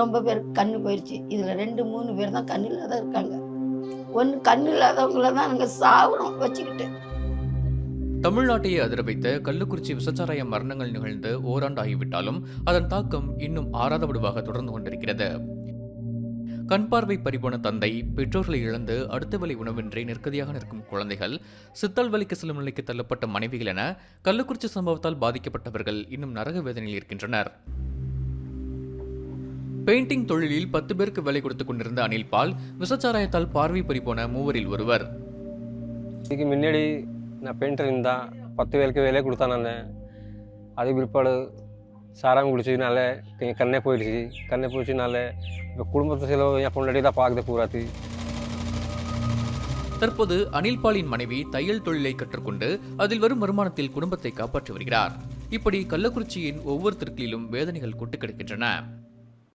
ரொம்ப பேர் கண்ணு போயிடுச்சு இதில் ரெண்டு மூணு பேர் தான் கண்ணு இல்லாத இருக்காங்க. ஒன்று கண்ணு இல்லாதவங்கள தான் நாங்கள் சாகுறோம் வச்சுக்கிட்டு. தமிழ்நாட்டையே அதிர வைத்த கள்ளக்குறிச்சி விசச்சாராய மரணங்கள் நிகழ்ந்து ஓராண்டு ஆகிவிட்டாலும் அதன் தாக்கம் இன்னும் ஆராதவடுவாக தொடர்ந்து கொண்டிருக்கிறது. கண் பார்வை பறிபோன தந்தை பெற்றோர்களை இழந்து அடுத்த வழி உணவின்றி நெருக்கதியாக நிற்கும் குழந்தைகள் சித்தல் வலிக்கு செல்லும் நிலைக்கு தள்ளப்பட்ட மனைவிகள் என கள்ளக்குறிச்சி சம்பவத்தால் பாதிக்கப்பட்டவர்கள் இன்னும் நரக வேதனையில் இருக்கின்றனர். பெயிண்டிங் தொழிலில் பத்து பேருக்கு வேலை கொடுத்துக் கொண்டிருந்த அனில் பால் விசச்சாராயத்தால் பார்வை பறிபோன மூவரில் ஒருவர். இதுக்கு முன்னாடி நான் பெயிண்டர் இருந்தான். பத்து பேருக்கு வேலையை கொடுத்தான் நான். அதுக்கு பிற்பாடு சாராயம் குடிச்சதுனால எங்கள் கண்ணே போயிடுச்சு. கண்ணே போயிடுச்சுனால இப்போ குடும்பத்து செலவு என் பொண்டாட்டி தான் பார்க்குது பூராத்தி. தற்போது அனில் பாலின் மனைவி தையல் தொழிலை கற்றுக்கொண்டு அதில் வரும் வருமானத்தில் குடும்பத்தை காப்பாற்றி வருகிறார். இப்படி கள்ளக்குறிச்சியின் ஒவ்வொரு தெருக்களிலும் வேதனைகள் கொட்டு கிடக்கின்றன.